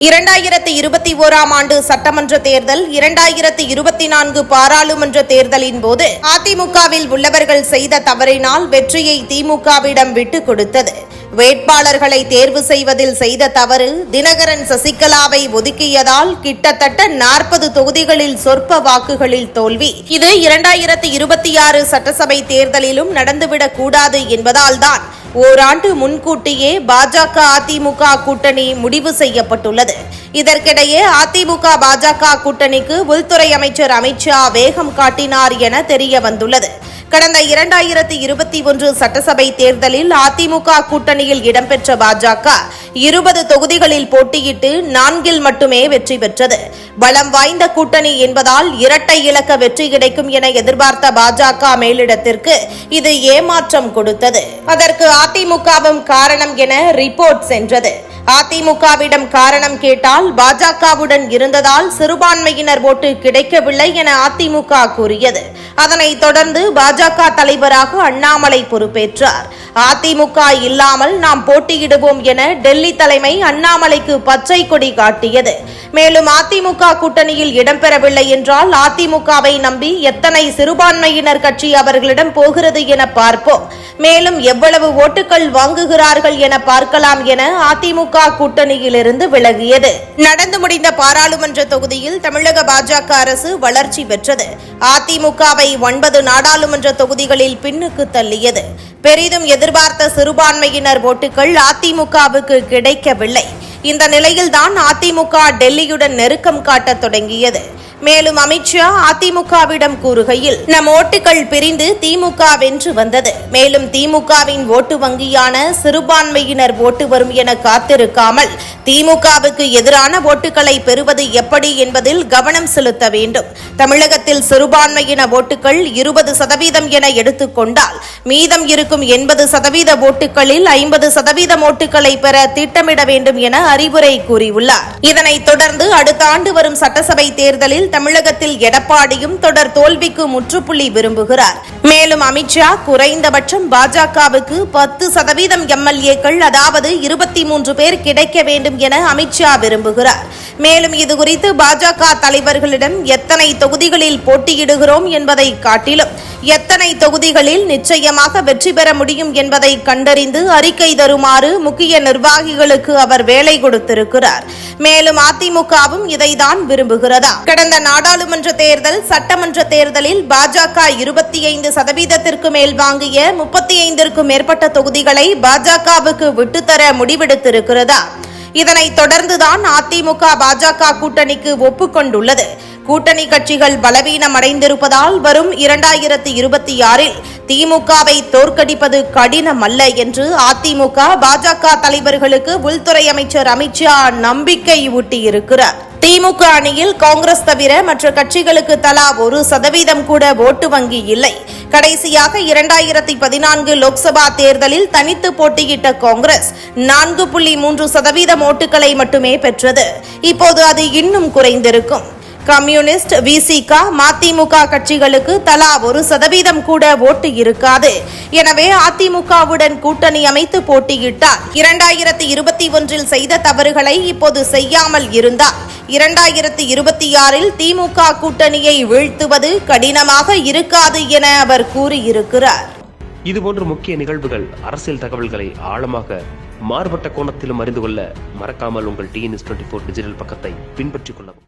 இரண்டாயிரத்தி இருபத்தி ஓராம் ஆண்டு சட்டமன்ற தேர்தல் இரண்டாயிரத்தி இருபத்தி நான்கு பாராளுமன்ற தேர்தலின் போது அதிமுகவில் உள்ளவர்கள் செய்த தவறினால் வெற்றியை திமுகவிடம் விட்டுக் கொடுத்தது. வேட்பாளர்களை தேர்வு செய்வதில் செய்த தவறு தினகரன் சசிகலாவை ஒதுக்கியதால் கிட்டத்தட்ட நாற்பது தொகுதிகளில் சொற்ப வாக்குகளில் தோல்வி. இது இரண்டாயிரத்தி இருபத்தி ஆறு சட்டசபை தேர்தலிலும் நடந்துவிடக் கூடாது என்பதால்தான் ஓராண்டு முன்கூட்டியே பாஜக அதிமுக கூட்டணி முடிவு செய்யப்பட்டுள்ளது. இதற்கிடையே அதிமுக பாஜக கூட்டணிக்கு உள்துறை அமைச்சர் அமித்ஷா வேகம் காட்டினார் என தெரிய வந்துள்ளது கடந்த இரண்டாயிரத்தி இருபத்தி ஒன்று சட்டசபை தேர்தலில் அதிமுக கூட்டணியில் இடம்பெற்ற பாஜக இருபது தொகுதிகளில் போட்டியிட்டு நான்கில் மட்டுமே வெற்றி பெற்றது. பலம் வாய்ந்த கூட்டணி என்பதால் இரட்டை இலக்க வெற்றி கிடைக்கும் என எதிர்பார்த்த பாஜக மேலிடத்திற்கு இது ஏமாற்றம் கொடுத்தது. அதற்கு அதிமுகவும் காரணம் என ரிப்போர்ட் சென்றது. அதிமுகவிடம் காரணம் கேட்டால் பாஜகவுடன் இருந்ததால் சிறுபான்மையினர் ஓட்டு கிடைக்கவில்லை என அதிமுக கூறியது. அதனைத் தொடர்ந்து பாஜக தலைவராக அண்ணாமலை பொறுப்பேற்றார். அதிமுக இல்லாமல் நாம் போட்டியிடுவோம் என டெல்லி தலைமை அண்ணாமலைக்கு பச்சை கொடி காட்டியது. மேலும் அதிமுக கூட்டணியில் இடம்பெறவில்லை என்றால் அதிமுகவை நம்பி எத்தனை சிறுபான்மையினர் கட்சி அவர்களிடம் போகிறது என பார்ப்போம். மேலும் எவ்வளவு ஓட்டுகள் வாங்குகிறார்கள் என பார்க்கலாம் என அதிமுக கூட்டணியிலிருந்து விலகியது. நடந்து முடிந்த பாராளுமன்ற தொகுதியில் தமிழக பாஜக அரசு வளர்ச்சி பெற்றது. அதிமுகவை ஒன்பது நாடாளுமன்ற தொகுதிகளில் பின்னுக்கு தள்ளியது. பெரிதும் எதிர்பார்த்த சிறுபான்மையினர் ஓட்டுகள் அதிமுகவுக்கு கிடைக்கவில்லை. இந்த நிலையில்தான் அதிமுக டெல்லியுடன் நெருக்கம் காட்டத் தொடங்கியது. மேலும் அமித்ஷா அதிமுகவிடம் கூறுகையில் நம் ஓட்டுகள் பிரிந்து திமுக வென்று வந்தது. மேலும் திமுகவின் ஓட்டு வங்கியான சிறுபான்மையினர் ஓட்டு வரும் என காத்திருக்காமல் திமுகவுக்கு எதிரான ஓட்டுகளை பெறுவது எப்படி என்பதில் கவனம் செலுத்த வேண்டும். தமிழகத்தில் சிறுபான்மையின ஓட்டுகள் இருபது சதவீதம் என எடுத்துக்கொண்டால் மீதம் இருக்கும் எண்பது சதவீத ஓட்டுகளில் ஐம்பது சதவீதம் ஓட்டுகளை பெற திட்டமிட வேண்டும் என அறிவுரை கூறியுள்ளார். இதனைத் தொடர்ந்து அடுத்த ஆண்டு வரும் சட்டசபை தேர்தலில் தமிழகத்தில் எடப்பாடியும் தொடர் தோல்விக்கு முற்றுப்புள்ளி விரும்புகிறார். மேலும் அமித்ஷா குறைந்தபட்சம் பாஜகவுக்கு பத்து சதவீதம் எம்எல்ஏக்கள் அதாவது இருபத்தி மூன்று பேர் கிடைக்க வேண்டும் என அமித்ஷா விரும்புகிறார். மேலும் இதுகுறித்து பாஜக தலைவர்களிடம் எத்தனை தொகுதிகளில் போட்டியிடுகிறோம் என்பதை காட்டிலும் எத்தனை தொகுதிகளில் நிச்சயமாக வெற்றி பெற முடியும் என்பதை கண்டறிந்து அறிக்கை தருமாறு முக்கிய நிர்வாகிகளுக்கு அவர் வேலை கொடுத்திருக்கிறார். மேலும் அதிமுகவும் இதைதான் விரும்புகிறதா? கடந்த நாடாளுமன்ற தேர்தல் சட்டமன்ற தேர்தலில் பாஜக இருபத்தி ஐந்து சதவீதத்திற்கு மேல் வாங்கிய முப்பத்தி ஐந்திற்கும் மேற்பட்ட தொகுதிகளை பாஜகவுக்கு விட்டுத்தர முடிவெடுத்திருக்கிறதா? இதனைத் தொடர்ந்துதான் அதிமுக பாஜக கூட்டணிக்கு ஒப்புக்கொண்டுள்ளது. கூட்டணி கட்சிகள் பலவீனம் அடைந்திருப்பதால் வரும் இரண்டாயிரத்தி இருபத்தி ஆறில் திமுகவை தோற்கடிப்பது கடினம் அல்ல என்று அதிமுக பாஜக தலைவர்களுக்கு உள்துறை அமைச்சர் அமித்ஷா நம்பிக்கை ஊட்டியிருக்கிறார். திமுக அணியில் காங்கிரஸ் தவிர மற்ற கட்சிகளுக்கு தலா ஒரு சதவீதம் கூட ஓட்டு வங்கி இல்லை. கடைசியாக இரண்டாயிரத்தி பதினான்கு லோக்சபா தேர்தலில் தனித்து போட்டியிட்ட காங்கிரஸ் நான்கு புள்ளி மூன்று சதவீதம் ஓட்டுகளை மட்டுமே பெற்றது. இப்போது அது இன்னும் குறைந்திருக்கும். கம்யூனிஸ்ட் விசிக மதிமுக கட்சிகளுக்கு தலா ஒரு சதவீதம் கூட ஓட்டு இருக்காது. எனவே அதிமுகவுடன் கூட்டணி அமைத்து போட்டியிட்டார். இரண்டாயிரத்தி இருபத்தி ஒன்றில் செய்த தவறுகளை இப்போது செய்யாமல் இருந்தார். இரண்டாயிரத்தி இருபத்தி ஆறில் திமுக கூட்டணியை வீழ்த்துவது கடினமாக இருக்காது என அவர் கூறியிருக்கிறார். இதுபோன்ற முக்கிய நிகழ்வுகள் அரசியல் தகவல்களை ஆழமாக மாறுபட்ட கோணத்திலும் அறிந்து கொள்ள மறக்காமல் உங்கள் டிஎன்எஸ் டுவெண்ட்டி ஃபோர் டிஜிட்டல் பக்கத்தை பின்பற்றிக் கொள்ளவும்.